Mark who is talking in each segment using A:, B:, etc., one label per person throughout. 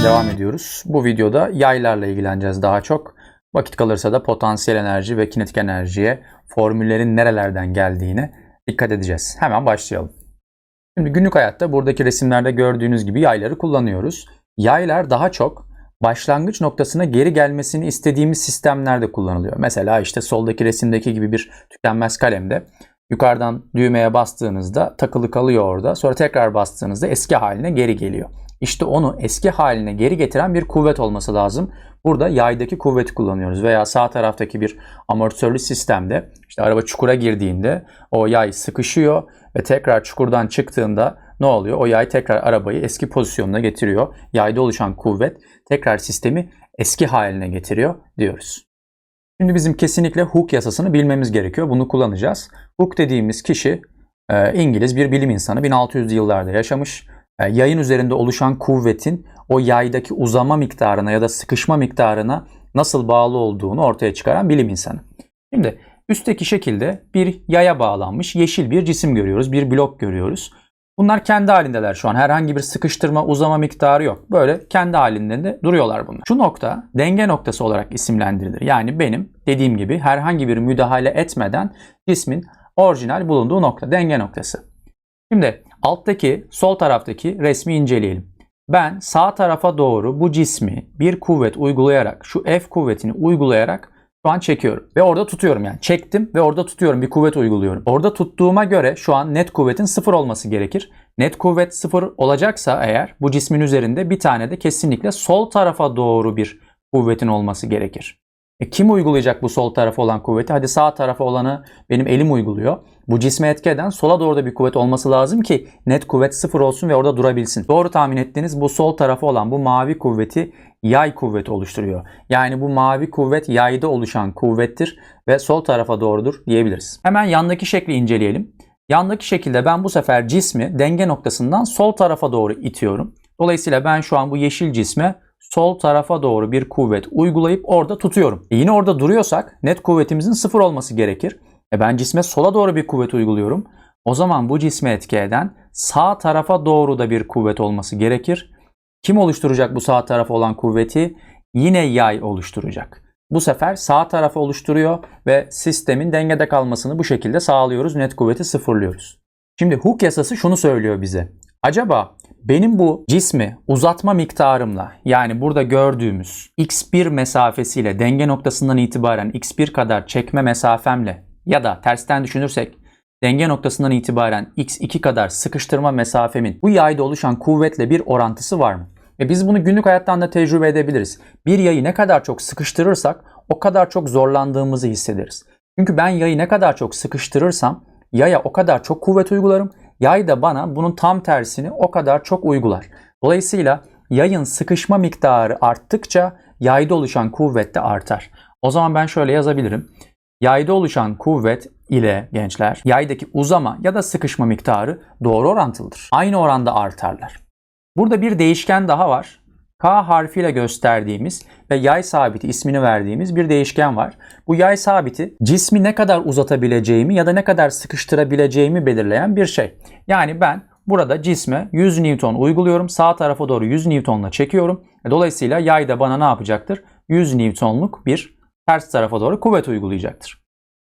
A: yerden devam ediyoruz. Bu videoda yaylarla ilgileneceğiz daha çok. Vakit kalırsa da potansiyel enerji ve kinetik enerjiye formüllerin nerelerden geldiğine dikkat edeceğiz. Hemen başlayalım. Şimdi günlük hayatta buradaki resimlerde gördüğünüz gibi yayları kullanıyoruz. Yaylar daha çok başlangıç noktasına geri gelmesini istediğimiz sistemlerde kullanılıyor. Mesela işte soldaki resimdeki gibi bir tükenmez kalemde yukarıdan düğmeye bastığınızda takılı kalıyor orada. Sonra tekrar bastığınızda eski haline geri geliyor. İşte onu eski haline geri getiren bir kuvvet olması lazım. Burada yaydaki kuvveti kullanıyoruz veya sağ taraftaki bir amortisörlü sistemde işte araba çukura girdiğinde o yay sıkışıyor ve tekrar çukurdan çıktığında ne oluyor? O yay tekrar arabayı eski pozisyonuna getiriyor. Yayda oluşan kuvvet tekrar sistemi eski haline getiriyor diyoruz. Şimdi bizim kesinlikle Hooke yasasını bilmemiz gerekiyor. Bunu kullanacağız. Hooke dediğimiz kişi e, İngiliz bir bilim insanı. 1600'lü yıllarda yaşamış. E, yayın üzerinde oluşan kuvvetin o yaydaki uzama miktarına ya da sıkışma miktarına nasıl bağlı olduğunu ortaya çıkaran bilim insanı. Şimdi üstteki şekilde bir yaya bağlanmış yeşil bir cisim görüyoruz. Bir blok görüyoruz. Bunlar kendi halindeler şu an. Herhangi bir sıkıştırma, uzama miktarı yok. Böyle kendi halinde de duruyorlar bunlar. Şu nokta denge noktası olarak isimlendirilir. Yani benim dediğim gibi herhangi bir müdahale etmeden cismin orijinal bulunduğu nokta, denge noktası. Şimdi alttaki, sol taraftaki resmi inceleyelim. Ben sağ tarafa doğru bu cismi bir kuvvet uygulayarak, şu F kuvvetini uygulayarak şu an çekiyorum. Ve orada tutuyorum yani. Çektim ve orada tutuyorum. Bir kuvvet uyguluyorum. Orada tuttuğuma göre şu an net kuvvetin sıfır olması gerekir. Net kuvvet sıfır olacaksa eğer bu cismin üzerinde bir tane de kesinlikle sol tarafa doğru bir kuvvetin olması gerekir. E kim uygulayacak bu sol tarafa olan kuvveti? Hadi sağ tarafa olanı benim elim uyguluyor. Bu cisme etki eden sola doğru da bir kuvvet olması lazım ki net kuvvet sıfır olsun ve orada durabilsin. Doğru tahmin ettiğiniz bu sol tarafa olan bu mavi kuvveti yay kuvveti oluşturuyor. Yani bu mavi kuvvet yayda oluşan kuvvettir ve sol tarafa doğrudur diyebiliriz. Hemen yandaki şekli inceleyelim. Yandaki şekilde ben bu sefer cismi denge noktasından sol tarafa doğru itiyorum. Dolayısıyla ben şu an bu yeşil cisme sol tarafa doğru bir kuvvet uygulayıp orada tutuyorum. E yine orada duruyorsak net kuvvetimizin sıfır olması gerekir. E ben cisme sola doğru bir kuvvet uyguluyorum. O zaman bu cisme etki eden sağ tarafa doğru da bir kuvvet olması gerekir. Kim oluşturacak bu sağ tarafa olan kuvveti? Yine yay oluşturacak. Bu sefer sağ tarafı oluşturuyor ve sistemin dengede kalmasını bu şekilde sağlıyoruz. Net kuvveti sıfırlıyoruz. Şimdi Hooke yasası şunu söylüyor bize. Acaba benim bu cismi uzatma miktarımla yani burada gördüğümüz x1 mesafesiyle denge noktasından itibaren x1 kadar çekme mesafemle ya da tersten düşünürsek denge noktasından itibaren x2 kadar sıkıştırma mesafemin bu yayda oluşan kuvvetle bir orantısı var mı? E biz bunu günlük hayattan da tecrübe edebiliriz. Bir yayı ne kadar çok sıkıştırırsak o kadar çok zorlandığımızı hissederiz. Çünkü ben yayı ne kadar çok sıkıştırırsam yaya o kadar çok kuvvet uygularım. Yay da bana bunun tam tersini o kadar çok uygular. Dolayısıyla yayın sıkışma miktarı arttıkça yayda oluşan kuvvet de artar. O zaman ben şöyle yazabilirim. Yayda oluşan kuvvet ile gençler yaydaki uzama ya da sıkışma miktarı doğru orantılıdır. Aynı oranda artarlar. Burada bir değişken daha var. K harfiyle gösterdiğimiz ve yay sabiti ismini verdiğimiz bir değişken var. Bu yay sabiti cismi ne kadar uzatabileceğimi ya da ne kadar sıkıştırabileceğimi belirleyen bir şey. Yani ben burada cisme 100 Newton uyguluyorum. Sağ tarafa doğru 100 Newton'la çekiyorum. Dolayısıyla yay da bana ne yapacaktır? 100 Newton'luk bir ters tarafa doğru kuvvet uygulayacaktır.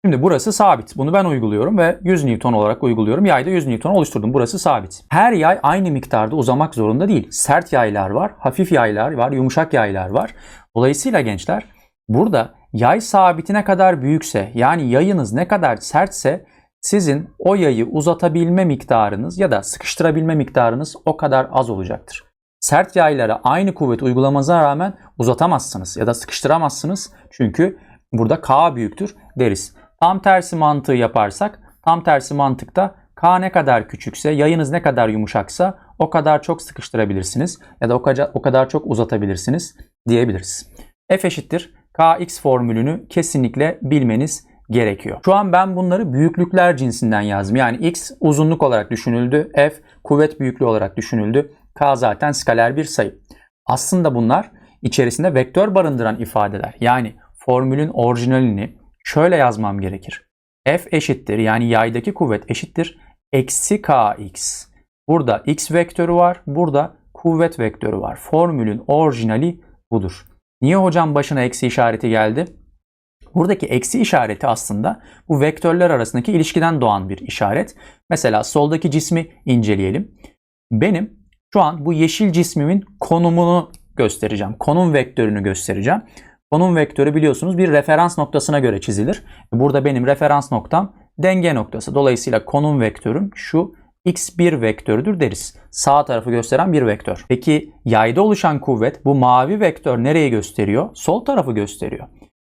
A: Şimdi burası sabit. Bunu ben uyguluyorum ve 100 Newton olarak uyguluyorum. Yayda 100 Newton oluşturdum. Burası sabit. Her yay aynı miktarda uzamak zorunda değil. Sert yaylar var, hafif yaylar var, yumuşak yaylar var. Dolayısıyla gençler burada yay sabitine kadar büyükse yani yayınız ne kadar sertse sizin o yayı uzatabilme miktarınız ya da sıkıştırabilme miktarınız o kadar az olacaktır. Sert yaylara aynı kuvvet uygulamanıza rağmen uzatamazsınız ya da sıkıştıramazsınız. Çünkü burada K büyüktür deriz. Tam tersi mantığı yaparsak, tam tersi mantıkta K ne kadar küçükse, yayınız ne kadar yumuşaksa o kadar çok sıkıştırabilirsiniz ya da o kadar, o kadar çok uzatabilirsiniz diyebiliriz. F eşittir Kx formülünü kesinlikle bilmeniz gerekiyor. Şu an ben bunları büyüklükler cinsinden yazdım. Yani x uzunluk olarak düşünüldü, f kuvvet büyüklüğü olarak düşünüldü. K zaten skaler bir sayı. Aslında bunlar içerisinde vektör barındıran ifadeler. Yani formülün orijinalini şöyle yazmam gerekir. F eşittir yani yaydaki kuvvet eşittir eksi kx. Burada x vektörü var. Burada kuvvet vektörü var. Formülün orijinali budur. Niye hocam başına eksi işareti geldi? Buradaki eksi işareti aslında bu vektörler arasındaki ilişkiden doğan bir işaret. Mesela soldaki cismi inceleyelim. Benim şu an bu yeşil cismimin konumunu göstereceğim. Konum vektörünü göstereceğim. Konum vektörü biliyorsunuz bir referans noktasına göre çizilir. Burada benim referans noktam denge noktası. Dolayısıyla konum vektörüm şu x1 vektörüdür deriz. Sağ tarafı gösteren bir vektör. Peki yayda oluşan kuvvet bu mavi vektör nereyi gösteriyor? Sol tarafı gösteriyor.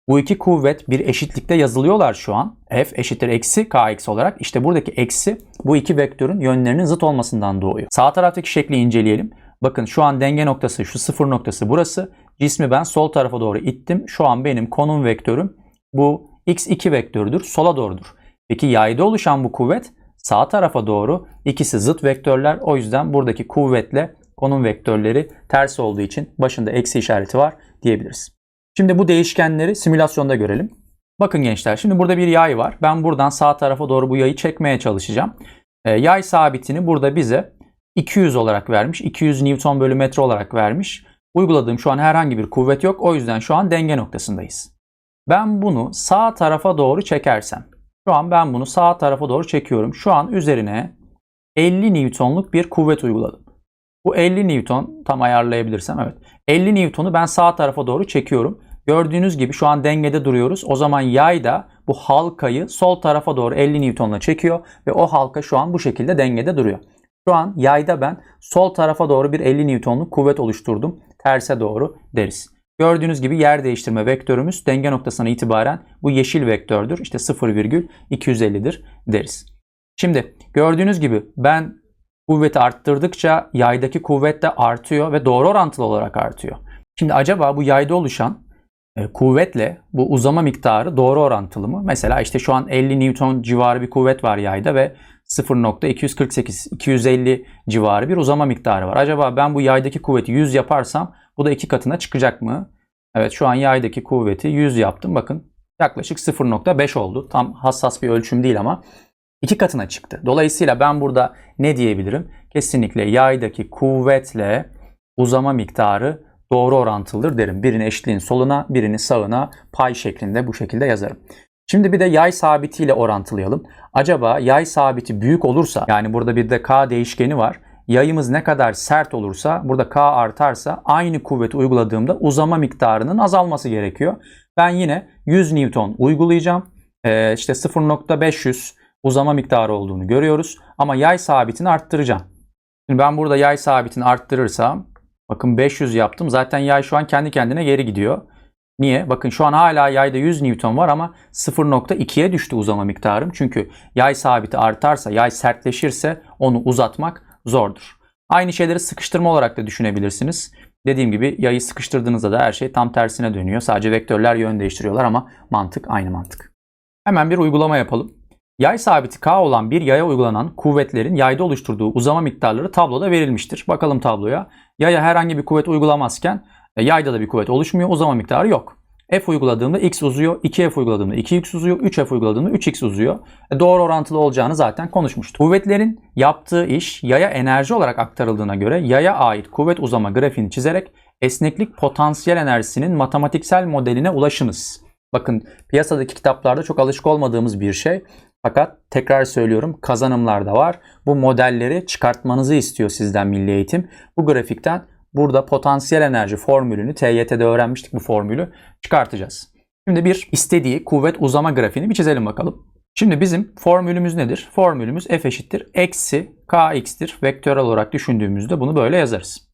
A: Bu iki kuvvet bir eşitlikte yazılıyorlar şu an. F eşittir eksi kx olarak. İşte buradaki eksi bu iki vektörün yönlerinin zıt olmasından doğuyor. Sağ taraftaki şekli inceleyelim. Bakın şu an denge noktası şu sıfır noktası burası. Cismi ben sol tarafa doğru ittim. Şu an benim konum vektörüm bu x2 vektörüdür. Sola doğrudur. Peki yayda oluşan bu kuvvet sağ tarafa doğru ikisi zıt vektörler. O yüzden buradaki kuvvetle konum vektörleri ters olduğu için başında eksi işareti var diyebiliriz. Şimdi bu değişkenleri simülasyonda görelim. Bakın gençler şimdi burada bir yay var. Ben buradan sağ tarafa doğru bu yayı çekmeye çalışacağım. E, yay sabitini burada bize 200 olarak vermiş. 200 Newton bölü metre olarak vermiş. Uyguladığım şu an herhangi bir kuvvet yok. O yüzden şu an denge noktasındayız. Ben bunu sağ tarafa doğru çekersem. Şu an ben bunu sağ tarafa doğru çekiyorum. Şu an üzerine 50 Newton'luk bir kuvvet uyguladım. Bu 50 Newton tam ayarlayabilirsem evet. 50 Newton'u ben sağ tarafa doğru çekiyorum. Gördüğünüz gibi şu an dengede duruyoruz. O zaman yay da bu halkayı sol tarafa doğru 50 Newton'la çekiyor ve o halka şu an bu şekilde dengede duruyor. Şu an yayda ben sol tarafa doğru bir 50 Newton'luk kuvvet oluşturdum. Terse doğru deriz. Gördüğünüz gibi yer değiştirme vektörümüz denge noktasına itibaren bu yeşil vektördür. İşte 0,250'dir deriz. Şimdi gördüğünüz gibi ben kuvveti arttırdıkça yaydaki kuvvet de artıyor ve doğru orantılı olarak artıyor. Şimdi acaba bu yayda oluşan e, kuvvetle bu uzama miktarı doğru orantılı mı? Mesela işte şu an 50 Newton civarı bir kuvvet var yayda ve 0.248 250 civarı bir uzama miktarı var. Acaba ben bu yaydaki kuvveti 100 yaparsam bu da iki katına çıkacak mı? Evet şu an yaydaki kuvveti 100 yaptım. Bakın yaklaşık 0.5 oldu. Tam hassas bir ölçüm değil ama iki katına çıktı. Dolayısıyla ben burada ne diyebilirim? Kesinlikle yaydaki kuvvetle uzama miktarı doğru orantılıdır derim. Birini eşitliğin soluna, birini sağına pay şeklinde bu şekilde yazarım. Şimdi bir de yay sabitiyle orantılayalım. Acaba yay sabiti büyük olursa yani burada bir de k değişkeni var. Yayımız ne kadar sert olursa burada k artarsa aynı kuvveti uyguladığımda uzama miktarının azalması gerekiyor. Ben yine 100 Newton uygulayacağım. Ee, işte 0.500 uzama miktarı olduğunu görüyoruz. Ama yay sabitini arttıracağım. Şimdi ben burada yay sabitini arttırırsam bakın 500 yaptım. Zaten yay şu an kendi kendine geri gidiyor. Niye? Bakın şu an hala yayda 100 Newton var ama 0.2'ye düştü uzama miktarım. Çünkü yay sabiti artarsa, yay sertleşirse onu uzatmak zordur. Aynı şeyleri sıkıştırma olarak da düşünebilirsiniz. Dediğim gibi yayı sıkıştırdığınızda da her şey tam tersine dönüyor. Sadece vektörler yön değiştiriyorlar ama mantık aynı mantık. Hemen bir uygulama yapalım. Yay sabiti K olan bir yaya uygulanan kuvvetlerin yayda oluşturduğu uzama miktarları tabloda verilmiştir. Bakalım tabloya. Yaya herhangi bir kuvvet uygulamazken yayda da bir kuvvet oluşmuyor. Uzama miktarı yok. F uyguladığımda x uzuyor, 2F uyguladığımda 2x uzuyor, 3F uyguladığımda 3x uzuyor. E doğru orantılı olacağını zaten konuşmuştuk. Kuvvetlerin yaptığı iş yaya enerji olarak aktarıldığına göre yaya ait kuvvet uzama grafiğini çizerek esneklik potansiyel enerjisinin matematiksel modeline ulaşınız. Bakın piyasadaki kitaplarda çok alışık olmadığımız bir şey. Fakat tekrar söylüyorum kazanımlarda var. Bu modelleri çıkartmanızı istiyor sizden milli eğitim. Bu grafikten burada potansiyel enerji formülünü TYT'de öğrenmiştik bu formülü çıkartacağız. Şimdi bir istediği kuvvet uzama grafiğini bir çizelim bakalım. Şimdi bizim formülümüz nedir? Formülümüz F eşittir eksi kx'tir. Vektörel olarak düşündüğümüzde bunu böyle yazarız.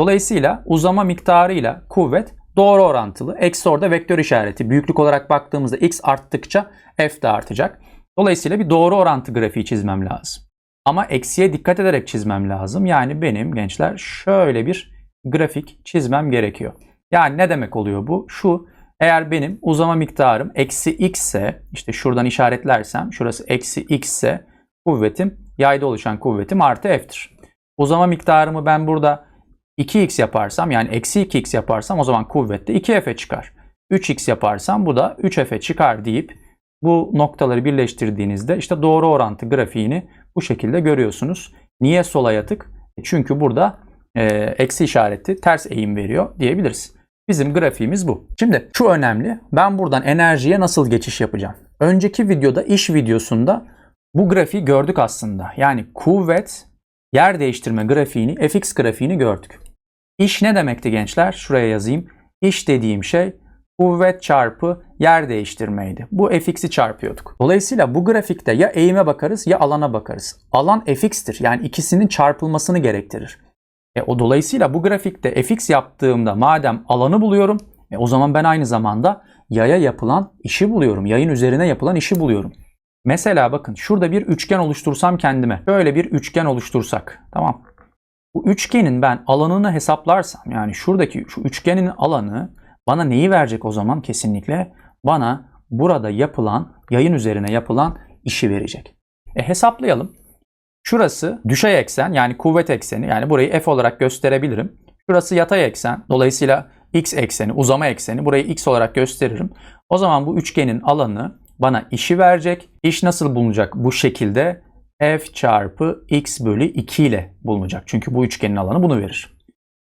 A: Dolayısıyla uzama miktarıyla kuvvet doğru orantılı. Eksi orada vektör işareti. Büyüklük olarak baktığımızda x arttıkça f de artacak. Dolayısıyla bir doğru orantı grafiği çizmem lazım. Ama eksiye dikkat ederek çizmem lazım. Yani benim gençler şöyle bir grafik çizmem gerekiyor. Yani ne demek oluyor bu? Şu eğer benim uzama miktarım eksi x ise işte şuradan işaretlersem şurası eksi x ise kuvvetim yayda oluşan kuvvetim artı f'tir. Uzama miktarımı ben burada 2x yaparsam yani eksi 2x yaparsam o zaman kuvvet de 2f'e çıkar. 3x yaparsam bu da 3f'e çıkar deyip bu noktaları birleştirdiğinizde işte doğru orantı grafiğini bu şekilde görüyorsunuz. Niye sola yatık? E çünkü burada e, eksi işareti ters eğim veriyor diyebiliriz. Bizim grafiğimiz bu. Şimdi şu önemli. Ben buradan enerjiye nasıl geçiş yapacağım? Önceki videoda iş videosunda bu grafiği gördük aslında. Yani kuvvet yer değiştirme grafiğini, fx grafiğini gördük. İş ne demekti gençler? Şuraya yazayım. İş dediğim şey kuvvet çarpı yer değiştirmeydi. Bu fx'i çarpıyorduk. Dolayısıyla bu grafikte ya eğime bakarız ya alana bakarız. Alan fx'tir. Yani ikisinin çarpılmasını gerektirir. E, o dolayısıyla bu grafikte fx yaptığımda madem alanı buluyorum, e, o zaman ben aynı zamanda yaya yapılan işi buluyorum. Yayın üzerine yapılan işi buluyorum. Mesela bakın şurada bir üçgen oluştursam kendime. Böyle bir üçgen oluştursak. Tamam. Bu üçgenin ben alanını hesaplarsam yani şuradaki şu üçgenin alanı bana neyi verecek o zaman kesinlikle? Bana burada yapılan, yayın üzerine yapılan işi verecek. E hesaplayalım. Şurası düşey eksen yani kuvvet ekseni yani burayı f olarak gösterebilirim. Şurası yatay eksen dolayısıyla x ekseni uzama ekseni burayı x olarak gösteririm. O zaman bu üçgenin alanı bana işi verecek. İş nasıl bulunacak bu şekilde? f çarpı x bölü 2 ile bulunacak. Çünkü bu üçgenin alanı bunu verir.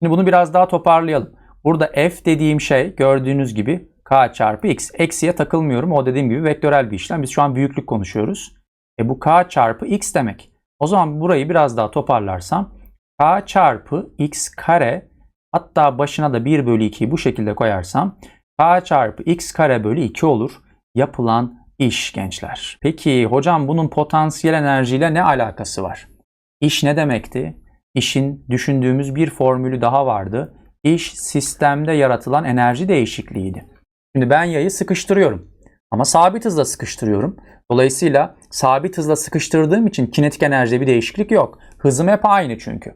A: Şimdi bunu biraz daha toparlayalım. Burada f dediğim şey gördüğünüz gibi k çarpı x. Eksiye takılmıyorum. O dediğim gibi vektörel bir işlem. Biz şu an büyüklük konuşuyoruz. E bu k çarpı x demek. O zaman burayı biraz daha toparlarsam k çarpı x kare hatta başına da 1 bölü 2'yi bu şekilde koyarsam k çarpı x kare bölü 2 olur. Yapılan iş gençler. Peki hocam bunun potansiyel enerjiyle ne alakası var? İş ne demekti? İşin düşündüğümüz bir formülü daha vardı. İş sistemde yaratılan enerji değişikliğiydi. Şimdi ben yayı sıkıştırıyorum. Ama sabit hızla sıkıştırıyorum. Dolayısıyla sabit hızla sıkıştırdığım için kinetik enerjide bir değişiklik yok. Hızım hep aynı çünkü.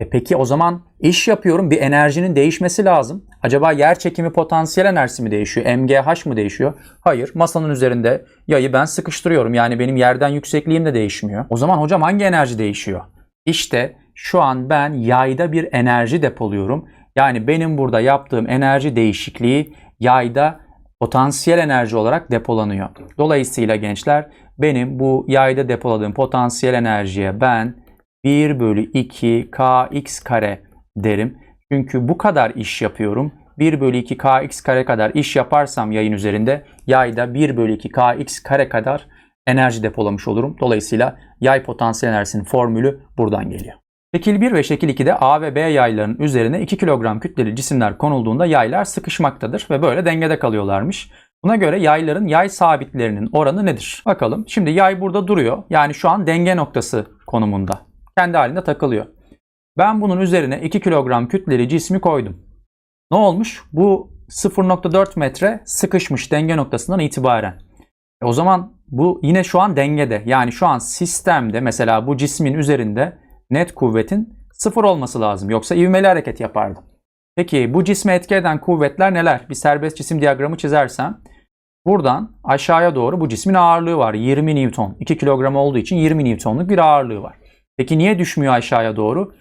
A: E peki o zaman iş yapıyorum bir enerjinin değişmesi lazım. Acaba yer çekimi potansiyel enerjisi mi değişiyor? MGH mı değişiyor? Hayır. Masanın üzerinde yayı ben sıkıştırıyorum. Yani benim yerden yüksekliğim de değişmiyor. O zaman hocam hangi enerji değişiyor? İşte şu an ben yayda bir enerji depoluyorum. Yani benim burada yaptığım enerji değişikliği yayda potansiyel enerji olarak depolanıyor. Dolayısıyla gençler benim bu yayda depoladığım potansiyel enerjiye ben 1 bölü 2 kx kare derim. Çünkü bu kadar iş yapıyorum. 1 bölü 2 kx kare kadar iş yaparsam yayın üzerinde yayda 1 bölü 2 kx kare kadar enerji depolamış olurum. Dolayısıyla yay potansiyel enerjisinin formülü buradan geliyor. Şekil 1 ve şekil 2'de A ve B yayların üzerine 2 kilogram kütleli cisimler konulduğunda yaylar sıkışmaktadır ve böyle dengede kalıyorlarmış. Buna göre yayların yay sabitlerinin oranı nedir? Bakalım. Şimdi yay burada duruyor. Yani şu an denge noktası konumunda. Kendi halinde takılıyor. Ben bunun üzerine 2 kilogram kütleli cismi koydum. Ne olmuş? Bu 0.4 metre sıkışmış denge noktasından itibaren. E o zaman bu yine şu an dengede. Yani şu an sistemde mesela bu cismin üzerinde net kuvvetin sıfır olması lazım. Yoksa ivmeli hareket yapardı. Peki bu cisme etki eden kuvvetler neler? Bir serbest cisim diyagramı çizersem buradan aşağıya doğru bu cismin ağırlığı var. 20 Newton. 2 kilogram olduğu için 20 Newton'luk bir ağırlığı var. Peki niye düşmüyor aşağıya doğru?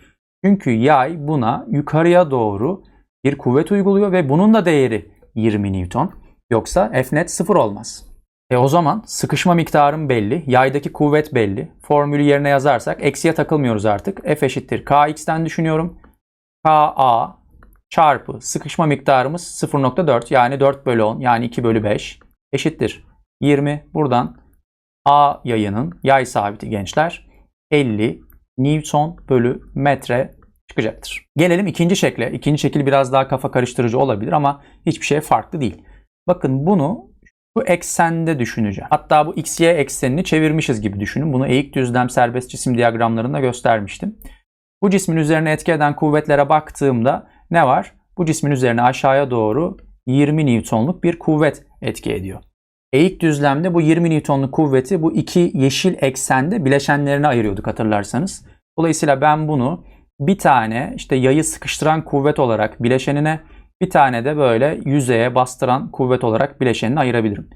A: Çünkü yay buna yukarıya doğru bir kuvvet uyguluyor ve bunun da değeri 20 Newton. Yoksa F net sıfır olmaz. E o zaman sıkışma miktarım belli, yaydaki kuvvet belli. Formülü yerine yazarsak eksiye takılmıyoruz artık. F eşittir Kx'ten düşünüyorum. Ka çarpı sıkışma miktarımız 0.4 yani 4 bölü 10 yani 2 bölü 5 eşittir 20. Buradan A yayının yay sabiti gençler 50 Newton bölü metre çıkacaktır. Gelelim ikinci şekle. İkinci şekil biraz daha kafa karıştırıcı olabilir ama hiçbir şey farklı değil. Bakın bunu bu eksende düşüneceğim. Hatta bu xy eksenini çevirmişiz gibi düşünün. Bunu eğik düzlem serbest cisim diyagramlarında göstermiştim. Bu cismin üzerine etki eden kuvvetlere baktığımda ne var? Bu cismin üzerine aşağıya doğru 20 Newton'luk bir kuvvet etki ediyor. Eğik düzlemde bu 20 Newton'luk kuvveti bu iki yeşil eksende bileşenlerine ayırıyorduk hatırlarsanız. Dolayısıyla ben bunu bir tane işte yayı sıkıştıran kuvvet olarak bileşenine bir tane de böyle yüzeye bastıran kuvvet olarak bileşenini ayırabilirim.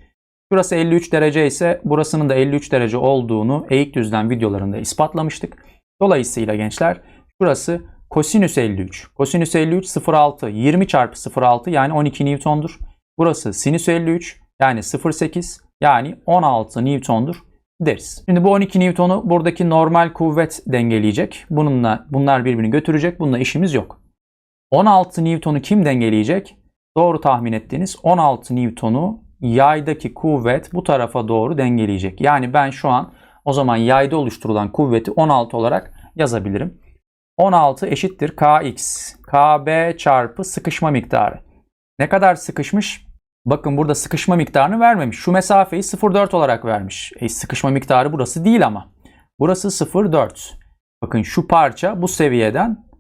A: Şurası 53 derece ise burasının da 53 derece olduğunu eğik düzlem videolarında ispatlamıştık. Dolayısıyla gençler şurası kosinüs 53. Kosinüs 53 0.6 20 çarpı 0.6 yani 12 Newton'dur. Burası sinüs 53 yani 0.8 yani 16 Newton'dur deriz. Şimdi bu 12 Newton'u buradaki normal kuvvet dengeleyecek. Bununla bunlar birbirini götürecek. Bununla işimiz yok. 16 Newton'u kim dengeleyecek? Doğru tahmin ettiğiniz 16 Newton'u yaydaki kuvvet bu tarafa doğru dengeleyecek. Yani ben şu an o zaman yayda oluşturulan kuvveti 16 olarak yazabilirim. 16 eşittir kx. kb çarpı sıkışma miktarı. Ne kadar sıkışmış? Bakın burada sıkışma miktarını vermemiş. Şu mesafeyi 0,4 olarak vermiş. E, sıkışma miktarı burası değil ama. Burası 0,4. Bakın şu parça bu seviyeden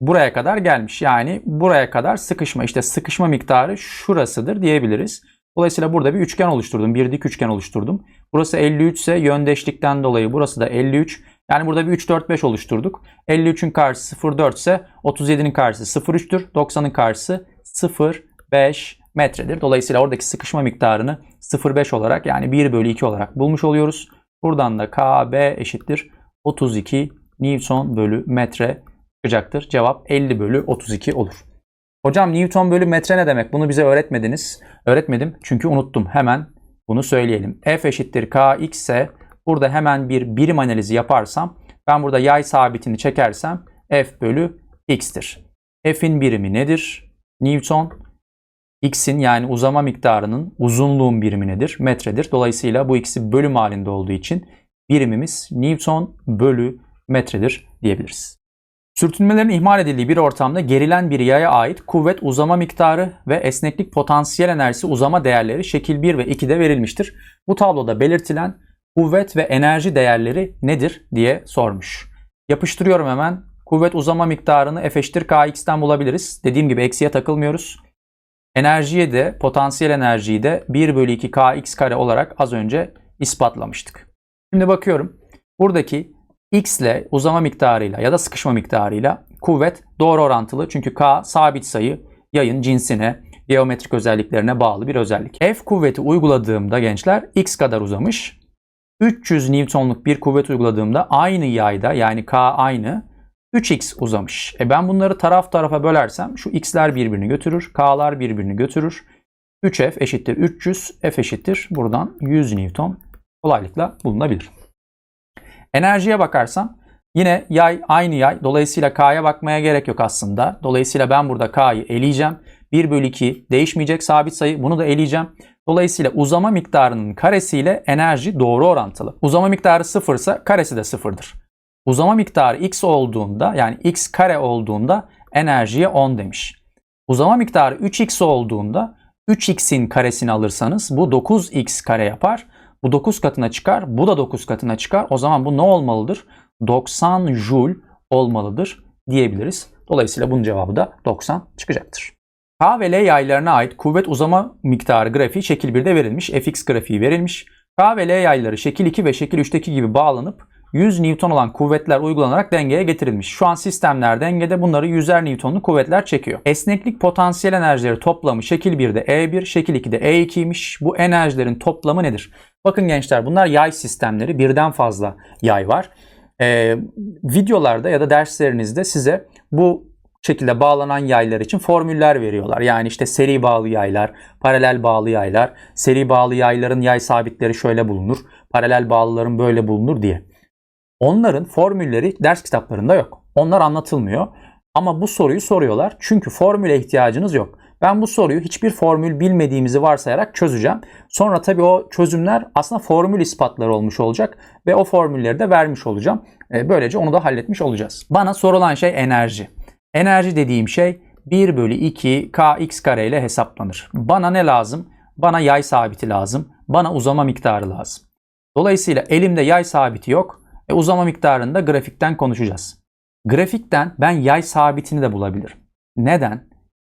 A: buraya kadar gelmiş. Yani buraya kadar sıkışma. İşte sıkışma miktarı şurasıdır diyebiliriz. Dolayısıyla burada bir üçgen oluşturdum. Bir dik üçgen oluşturdum. Burası 53 ise yöndeşlikten dolayı burası da 53. Yani burada bir 3, 4, 5 oluşturduk. 53'ün karşısı 0,4 ise 37'nin karşısı 0,3'tür. 90'ın karşısı 0,5 metredir. Dolayısıyla oradaki sıkışma miktarını 0,5 olarak yani 1 bölü 2 olarak bulmuş oluyoruz. Buradan da KB eşittir 32 Newton bölü metre çıkacaktır. Cevap 50 bölü 32 olur. Hocam Newton bölü metre ne demek? Bunu bize öğretmediniz. Öğretmedim çünkü unuttum. Hemen bunu söyleyelim. F eşittir Kx ise burada hemen bir birim analizi yaparsam ben burada yay sabitini çekersem F bölü X'tir. F'in birimi nedir? Newton. X'in yani uzama miktarının uzunluğun birimi nedir? Metredir. Dolayısıyla bu ikisi bölüm halinde olduğu için birimimiz Newton bölü metredir diyebiliriz. Sürtünmelerin ihmal edildiği bir ortamda gerilen bir yaya ait kuvvet uzama miktarı ve esneklik potansiyel enerjisi uzama değerleri şekil 1 ve 2'de verilmiştir. Bu tabloda belirtilen kuvvet ve enerji değerleri nedir diye sormuş. Yapıştırıyorum hemen. Kuvvet uzama miktarını F eşittir Kx'ten bulabiliriz. Dediğim gibi eksiye takılmıyoruz. Enerjiye de potansiyel enerjiyi de 1 bölü 2 Kx kare olarak az önce ispatlamıştık. Şimdi bakıyorum. Buradaki x ile uzama miktarıyla ya da sıkışma miktarıyla kuvvet doğru orantılı. Çünkü k sabit sayı yayın cinsine, geometrik özelliklerine bağlı bir özellik. F kuvveti uyguladığımda gençler x kadar uzamış. 300 Newton'luk bir kuvvet uyguladığımda aynı yayda yani k aynı 3x uzamış. E ben bunları taraf tarafa bölersem şu x'ler birbirini götürür, k'lar birbirini götürür. 3f eşittir 300, f eşittir buradan 100 Newton kolaylıkla bulunabilir. Enerjiye bakarsam yine yay aynı yay. Dolayısıyla K'ya bakmaya gerek yok aslında. Dolayısıyla ben burada K'yı eleyeceğim. 1 bölü 2 değişmeyecek sabit sayı. Bunu da eleyeceğim. Dolayısıyla uzama miktarının karesiyle enerji doğru orantılı. Uzama miktarı 0 ise karesi de 0'dır. Uzama miktarı x olduğunda yani x kare olduğunda enerjiye 10 demiş. Uzama miktarı 3x olduğunda 3x'in karesini alırsanız bu 9x kare yapar. Bu 9 katına çıkar. Bu da 9 katına çıkar. O zaman bu ne olmalıdır? 90 joule olmalıdır diyebiliriz. Dolayısıyla bunun cevabı da 90 çıkacaktır. K ve L yaylarına ait kuvvet uzama miktarı grafiği şekil 1'de verilmiş. Fx grafiği verilmiş. K ve L yayları şekil 2 ve şekil 3'teki gibi bağlanıp 100 Newton olan kuvvetler uygulanarak dengeye getirilmiş. Şu an sistemler dengede bunları 100'er Newtonlu kuvvetler çekiyor. Esneklik potansiyel enerjileri toplamı şekil 1'de E1, şekil 2'de E2'ymiş. Bu enerjilerin toplamı nedir? Bakın gençler bunlar yay sistemleri. Birden fazla yay var. Ee, videolarda ya da derslerinizde size bu şekilde bağlanan yaylar için formüller veriyorlar. Yani işte seri bağlı yaylar, paralel bağlı yaylar, seri bağlı yayların yay sabitleri şöyle bulunur, paralel bağlıların böyle bulunur diye. Onların formülleri ders kitaplarında yok. Onlar anlatılmıyor. Ama bu soruyu soruyorlar. Çünkü formüle ihtiyacınız yok. Ben bu soruyu hiçbir formül bilmediğimizi varsayarak çözeceğim. Sonra tabii o çözümler aslında formül ispatları olmuş olacak ve o formülleri de vermiş olacağım. E, böylece onu da halletmiş olacağız. Bana sorulan şey enerji. Enerji dediğim şey 1 bölü 2 kx kare ile hesaplanır. Bana ne lazım? Bana yay sabiti lazım. Bana uzama miktarı lazım. Dolayısıyla elimde yay sabiti yok. E, uzama miktarını da grafikten konuşacağız. Grafikten ben yay sabitini de bulabilirim. Neden?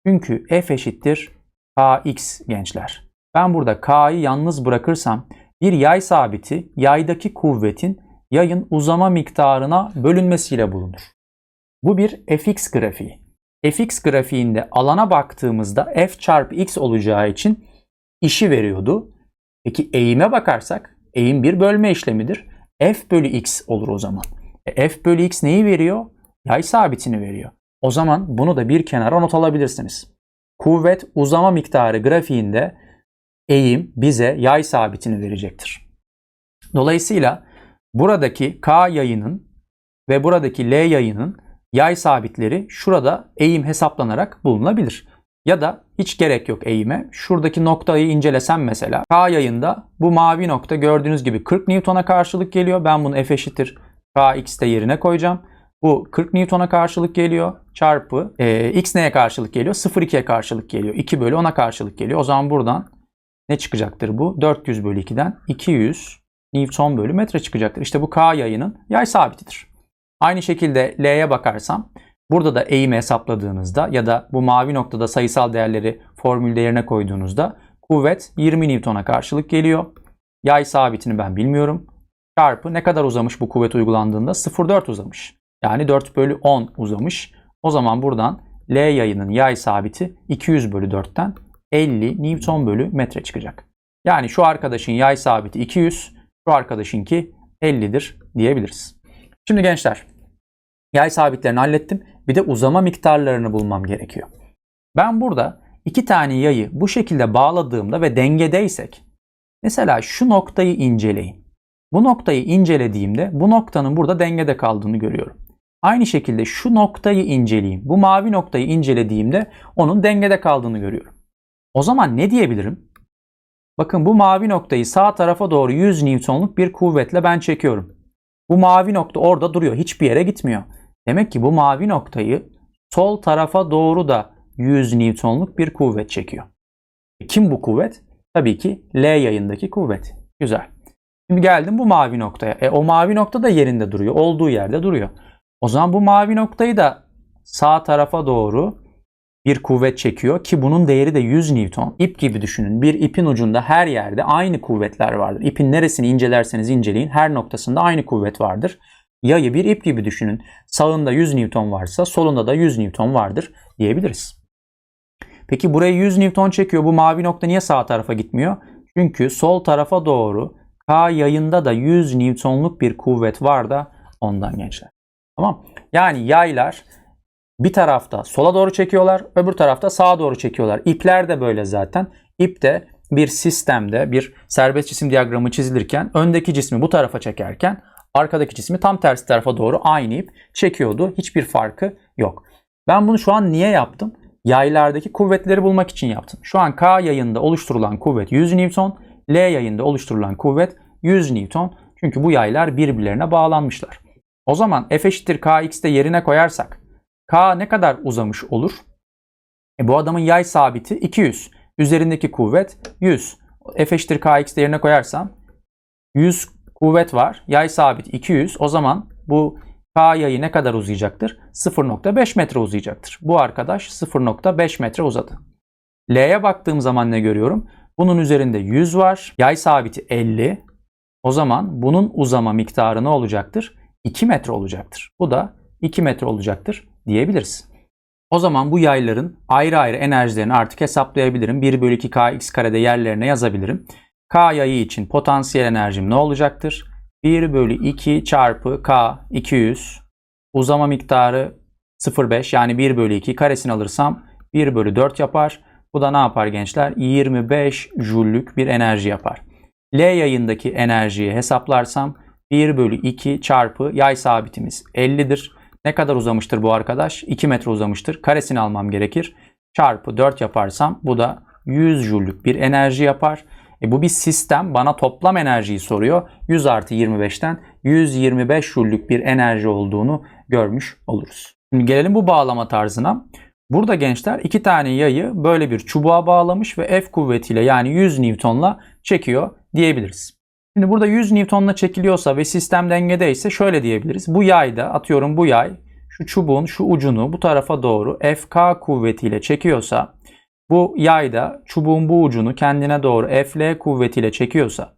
A: Çünkü f eşittir kx gençler. Ben burada k'yı yalnız bırakırsam bir yay sabiti yaydaki kuvvetin yayın uzama miktarına bölünmesiyle bulunur. Bu bir fx grafiği. fx grafiğinde alana baktığımızda f çarpı x olacağı için işi veriyordu. Peki eğime bakarsak eğim bir bölme işlemidir. f bölü x olur o zaman. E, f bölü x neyi veriyor? Yay sabitini veriyor. O zaman bunu da bir kenara not alabilirsiniz. Kuvvet uzama miktarı grafiğinde eğim bize yay sabitini verecektir. Dolayısıyla buradaki K yayının ve buradaki L yayının yay sabitleri şurada eğim hesaplanarak bulunabilir. Ya da hiç gerek yok eğime. Şuradaki noktayı incelesem mesela. K yayında bu mavi nokta gördüğünüz gibi 40 Newton'a karşılık geliyor. Ben bunu F eşittir Kx de yerine koyacağım. Bu 40 Newton'a karşılık geliyor. Çarpı e, x neye karşılık geliyor? 0,2'ye karşılık geliyor. 2 bölü 10'a karşılık geliyor. O zaman buradan ne çıkacaktır bu? 400 bölü 2'den 200 Newton bölü metre çıkacaktır. İşte bu K yayının yay sabitidir. Aynı şekilde L'ye bakarsam burada da eğimi hesapladığınızda ya da bu mavi noktada sayısal değerleri formülde yerine koyduğunuzda kuvvet 20 Newton'a karşılık geliyor. Yay sabitini ben bilmiyorum. Çarpı ne kadar uzamış bu kuvvet uygulandığında? 0,4 uzamış. Yani 4 bölü 10 uzamış. O zaman buradan L yayının yay sabiti 200 bölü 4'ten 50 Newton bölü metre çıkacak. Yani şu arkadaşın yay sabiti 200, şu arkadaşınki 50'dir diyebiliriz. Şimdi gençler yay sabitlerini hallettim. Bir de uzama miktarlarını bulmam gerekiyor. Ben burada iki tane yayı bu şekilde bağladığımda ve dengedeysek mesela şu noktayı inceleyin. Bu noktayı incelediğimde bu noktanın burada dengede kaldığını görüyorum. Aynı şekilde şu noktayı inceleyeyim. Bu mavi noktayı incelediğimde onun dengede kaldığını görüyorum. O zaman ne diyebilirim? Bakın bu mavi noktayı sağ tarafa doğru 100 Newton'luk bir kuvvetle ben çekiyorum. Bu mavi nokta orada duruyor. Hiçbir yere gitmiyor. Demek ki bu mavi noktayı sol tarafa doğru da 100 Newton'luk bir kuvvet çekiyor. Kim bu kuvvet? Tabii ki L yayındaki kuvvet. Güzel. Şimdi geldim bu mavi noktaya. E o mavi nokta da yerinde duruyor. Olduğu yerde duruyor. O zaman bu mavi noktayı da sağ tarafa doğru bir kuvvet çekiyor ki bunun değeri de 100 Newton. İp gibi düşünün. Bir ipin ucunda her yerde aynı kuvvetler vardır. İpin neresini incelerseniz inceleyin her noktasında aynı kuvvet vardır. Yayı bir ip gibi düşünün. Sağında 100 Newton varsa solunda da 100 Newton vardır diyebiliriz. Peki buraya 100 Newton çekiyor. Bu mavi nokta niye sağ tarafa gitmiyor? Çünkü sol tarafa doğru K yayında da 100 Newton'luk bir kuvvet var da ondan gençler. Tamam. Yani yaylar bir tarafta sola doğru çekiyorlar, öbür tarafta sağa doğru çekiyorlar. İpler de böyle zaten. İp de bir sistemde bir serbest cisim diyagramı çizilirken öndeki cismi bu tarafa çekerken arkadaki cismi tam tersi tarafa doğru aynı ip çekiyordu. Hiçbir farkı yok. Ben bunu şu an niye yaptım? Yaylardaki kuvvetleri bulmak için yaptım. Şu an K yayında oluşturulan kuvvet 100 Newton, L yayında oluşturulan kuvvet 100 Newton. Çünkü bu yaylar birbirlerine bağlanmışlar. O zaman F eşittir Kx'te yerine koyarsak K ne kadar uzamış olur? E bu adamın yay sabiti 200. Üzerindeki kuvvet 100. F eşittir Kx yerine koyarsam 100 kuvvet var. Yay sabit 200. O zaman bu K yayı ne kadar uzayacaktır? 0.5 metre uzayacaktır. Bu arkadaş 0.5 metre uzadı. L'ye baktığım zaman ne görüyorum? Bunun üzerinde 100 var. Yay sabiti 50. O zaman bunun uzama miktarı ne olacaktır? 2 metre olacaktır. Bu da 2 metre olacaktır diyebiliriz. O zaman bu yayların ayrı ayrı enerjilerini artık hesaplayabilirim. 1 bölü 2 kx karede yerlerine yazabilirim. K yayı için potansiyel enerjim ne olacaktır? 1 bölü 2 çarpı K 200 uzama miktarı 0,5 yani 1 bölü 2 karesini alırsam 1 bölü 4 yapar. Bu da ne yapar gençler? 25 jüllük bir enerji yapar. L yayındaki enerjiyi hesaplarsam 1 bölü 2 çarpı yay sabitimiz 50'dir. Ne kadar uzamıştır bu arkadaş? 2 metre uzamıştır. Karesini almam gerekir. Çarpı 4 yaparsam bu da 100 jüllük bir enerji yapar. E bu bir sistem bana toplam enerjiyi soruyor. 100 artı 25'ten 125 jüllük bir enerji olduğunu görmüş oluruz. Şimdi gelelim bu bağlama tarzına. Burada gençler iki tane yayı böyle bir çubuğa bağlamış ve F kuvvetiyle yani 100 Newton'la çekiyor diyebiliriz. Şimdi burada 100 Newton'la çekiliyorsa ve sistem dengedeyse şöyle diyebiliriz. Bu yayda atıyorum bu yay şu çubuğun şu ucunu bu tarafa doğru FK kuvvetiyle çekiyorsa bu yayda çubuğun bu ucunu kendine doğru FL kuvvetiyle çekiyorsa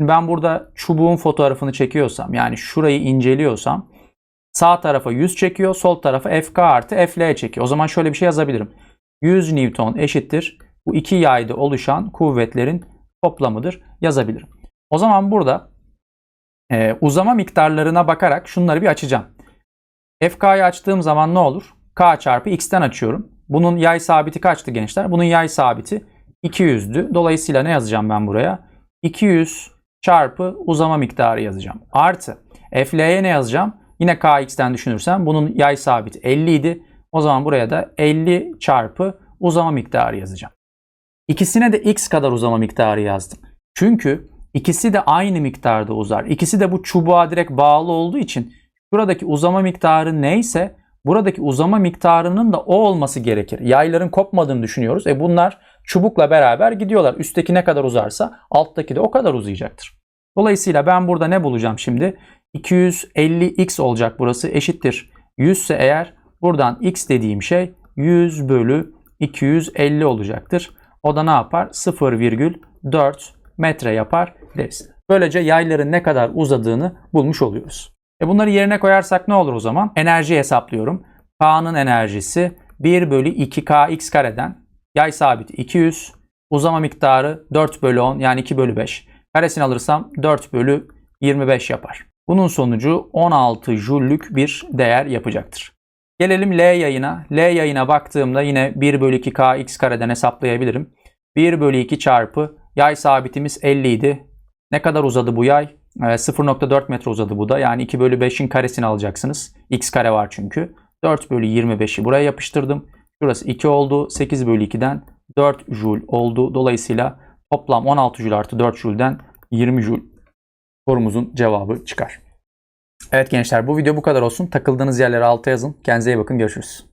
A: ben burada çubuğun fotoğrafını çekiyorsam yani şurayı inceliyorsam sağ tarafa 100 çekiyor sol tarafa FK artı FL çekiyor. O zaman şöyle bir şey yazabilirim. 100 Newton eşittir bu iki yayda oluşan kuvvetlerin toplamıdır yazabilirim. O zaman burada e, uzama miktarlarına bakarak şunları bir açacağım. FK'yı açtığım zaman ne olur? K çarpı X'ten açıyorum. Bunun yay sabiti kaçtı gençler? Bunun yay sabiti 200'dü. Dolayısıyla ne yazacağım ben buraya? 200 çarpı uzama miktarı yazacağım. Artı FL'ye ne yazacağım? Yine KX'ten düşünürsem bunun yay sabit 50 idi. O zaman buraya da 50 çarpı uzama miktarı yazacağım. İkisine de x kadar uzama miktarı yazdım. Çünkü ikisi de aynı miktarda uzar. İkisi de bu çubuğa direkt bağlı olduğu için buradaki uzama miktarı neyse buradaki uzama miktarının da o olması gerekir. Yayların kopmadığını düşünüyoruz. E bunlar çubukla beraber gidiyorlar. Üstteki ne kadar uzarsa alttaki de o kadar uzayacaktır. Dolayısıyla ben burada ne bulacağım şimdi? 250x olacak burası eşittir. 100 ise eğer buradan x dediğim şey 100 bölü 250 olacaktır. O da ne yapar? 0,4 metre yapar deriz. Böylece yayların ne kadar uzadığını bulmuş oluyoruz. E bunları yerine koyarsak ne olur o zaman? Enerji hesaplıyorum. K'nın enerjisi 1 bölü 2kx kareden yay sabit 200 uzama miktarı 4 bölü 10 yani 2 bölü 5. Karesini alırsam 4 bölü 25 yapar. Bunun sonucu 16 jüllük bir değer yapacaktır. Gelelim L yayına. L yayına baktığımda yine 1 bölü 2 kx kareden hesaplayabilirim. 1 bölü 2 çarpı yay sabitimiz 50 idi. Ne kadar uzadı bu yay? Ee, 0.4 metre uzadı bu da. Yani 2 bölü 5'in karesini alacaksınız. x kare var çünkü. 4 bölü 25'i buraya yapıştırdım. Şurası 2 oldu. 8 bölü 2'den 4 joule oldu. Dolayısıyla toplam 16 joule artı 4 joule'den 20 joule sorumuzun cevabı çıkar. Evet gençler bu video bu kadar olsun. Takıldığınız yerlere alta yazın. Kendinize iyi bakın. Görüşürüz.